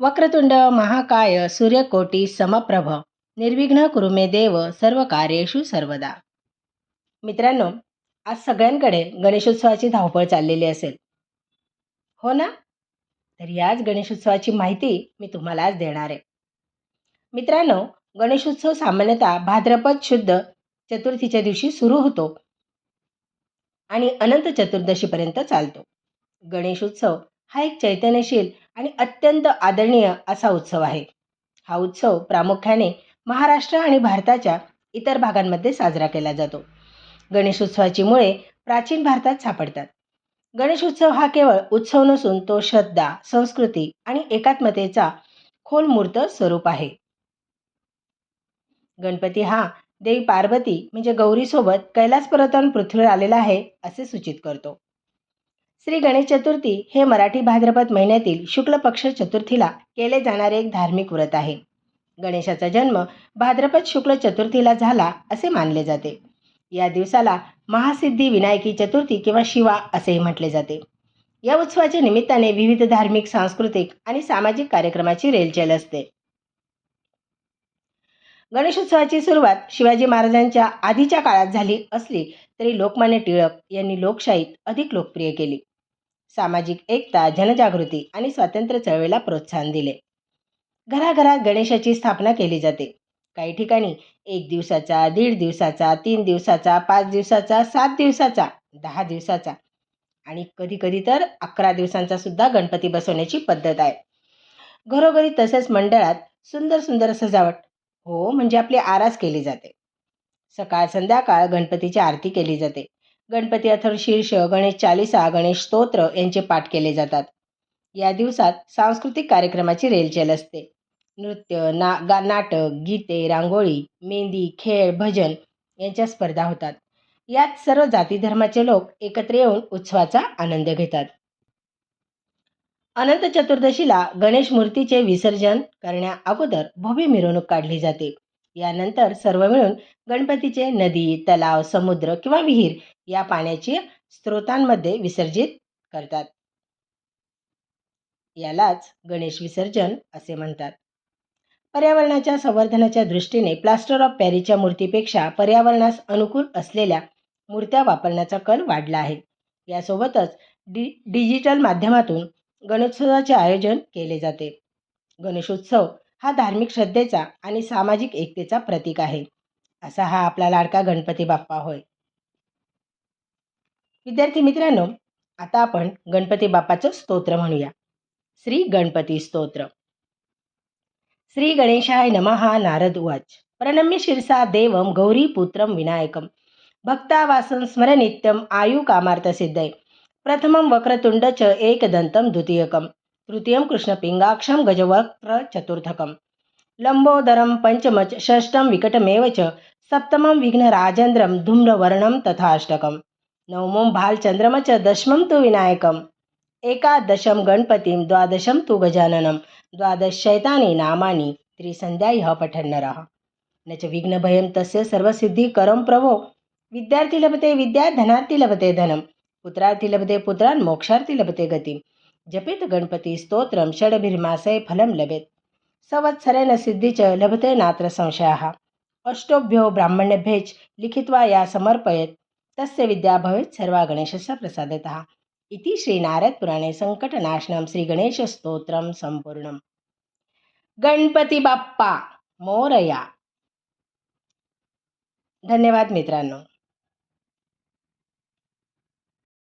वक्रतुंड महाकाय सूर्यकोटी समप्रभ निर्विघ्न कुरुमे देव सर्व कार्येषु सर्वदा. मित्रांनो आज सगळ्यांकडे गणेशोत्सवाची धावपळ चाललेली असेल. हो ना? तर याच गणेशोत्सवाची माहिती मी तुम्हाला आज देणार आहे. मित्रांनो गणेशोत्सव सामान्यतः भाद्रपद शुद्ध चतुर्थीच्या दिवशी सुरू होतो आणि अनंत चतुर्दशीपर्यंत चालतो. गणेशोत्सव हा एक चैतन्यशील आणि अत्यंत आदरणीय असा उत्सव आहे. हा उत्सव प्रामुख्याने महाराष्ट्र आणि भारताच्या इतर भागांमध्ये साजरा केला जातो. गणेशोत्सवाची मुळे प्राचीन भारतात सापडतात. गणेशोत्सव हा केवळ उत्सव नसून तो श्रद्धा संस्कृती आणि एकात्मतेचा खोल मूर्त स्वरूप आहे. गणपती हा देवी पार्वती म्हणजे गौरीसोबत कैलास पर्वतावरून पृथ्वीवर आलेला आहे असे सूचित करतो. श्री गणेश चतुर्थी हे मराठी भाद्रपद महिन्यातील शुक्ल पक्ष चतुर्थीला केले जाणारे एक धार्मिक व्रत आहे. गणेशाचा जन्म भाद्रपद शुक्ल चतुर्थीला झाला असे मानले जाते. या दिवसाला महासिद्धी विनायकी चतुर्थी किंवा शिवा असेही म्हटले जाते. या उत्सवाच्या निमित्ताने विविध धार्मिक सांस्कृतिक आणि सामाजिक कार्यक्रमाची रेलचेल असते. गणेशोत्सवाची सुरुवात शिवाजी महाराजांच्या आधीच्या काळात झाली असली तरी लोकमान्य टिळक यांनी लोकशाहीत अधिक लोकप्रिय केली. सामाजिक एकता जनजागृती आणि स्वातंत्र्य चळवळीला प्रोत्साहन दिले. घराघरात गणेशाची स्थापना केली जाते. काही ठिकाणी एक दिवसाचा दीड दिवसाचा तीन दिवसाचा पाच दिवसाचा सात दिवसाचा दहा दिवसाचा आणि कधी कधी तर अकरा दिवसांचा सुद्धा गणपती बसवण्याची पद्धत आहे. घरोघरी तसेच मंडळात सुंदर सुंदर सजावट हो म्हणजे आपली आरास केली जाते. सकाळ संध्याकाळ गणपतीची आरती केली जाते. गणपती अथर्वशीर्ष गणेश चालिसा गणेश स्तोत्र यांचे पाठ केले जातात. या दिवसात सांस्कृतिक कार्यक्रमाची रेलचेल असते. नृत्य ना गा नाटक गीते रांगोळी मेहंदी खेळ भजन यांच्या स्पर्धा होतात. यात सर्व जाती धर्माचे लोक एकत्र येऊन उत्सवाचा आनंद घेतात. अनंत चतुर्दशीला गणेश मूर्तीचे विसर्जन करण्या अगोदर भव्य मिरवणूक काढली जाते. यानंतर सर्व मिळून गणपतीचे नदी तलाव समुद्र किंवा विहीर या पाण्याची स्रोतांमध्ये विसर्जित करतात. यालाच गणेश विसर्जन असे म्हणतात. पर्यावरणाच्या संवर्धनाच्या दृष्टीने प्लास्टर ऑफ पॅरिसच्या मूर्तीपेक्षा पर्यावरणास अनुकूल असलेल्या मूर्त्या वापरण्याचा कल वाढला आहे. यासोबतच डि डिजिटल माध्यमातून गणेशोत्सवाचे आयोजन केले जाते. गणेशोत्सव हा धार्मिक श्रद्धेचा आणि सामाजिक एकतेचा प्रतीक आहे. असा हा आपला लाडका गणपती बाप्पा होय. विद्यार्थी मित्रांनो आता आपण गणपती बाप्पाचं स्तोत्र म्हणूया. श्री गणपती स्तोत्र. श्री गणेशाय नमहा नारद उवाच. प्रणम्य शिरसा देवम गौरीपुत्रम विनायकम भक्तावासन स्मरनित्यम आयु कामार्थ सिद्धय. प्रथमं वक्रतुंड च एकदन्तं द्वितीयकम. तृतीयं कृष्णपिङ्गाक्षं गजवक्त्र चतुर्थकं लंबोदरं पञ्चमच षष्ठं विकटमेव च सप्तमं विघ्नराजेन्द्रं धूम्रवर्णं तथाष्टकं नवमं भालचन्द्रम च दशमं तु विनायकम्। एकादशं गणपतिं द्वादशं तु गजाननं द्वादशैतानि नामानि त्रिसन्ध्यायः पठन्नरः। न च विघ्नभयं तस्य सर्वसिद्धिकरं प्रभो। विद्यार्थी लभते विद्या धनार्थी लभते धनं। पुत्रार्थी लभते पुत्रान् मोक्षार्थी लभते गतिं जपित गणपती स्तोत्रम षडभिर्मासे फलं लभेत संवत्सरेण सिद्धी च लभते नात्र संशयाः अष्टोभ्यो ब्राह्मणेभ्येच लिखित्वा या समर्पयेत तस्य विद्या भवेत् सर्वा गणेशस्य प्रसादतः इति श्रीनारदपुराणे संकटनाशनं श्रीगणेशस्तोत्रं संपूर्णं गणपती बाप्पा मोरया धन्यवाद मित्रांनो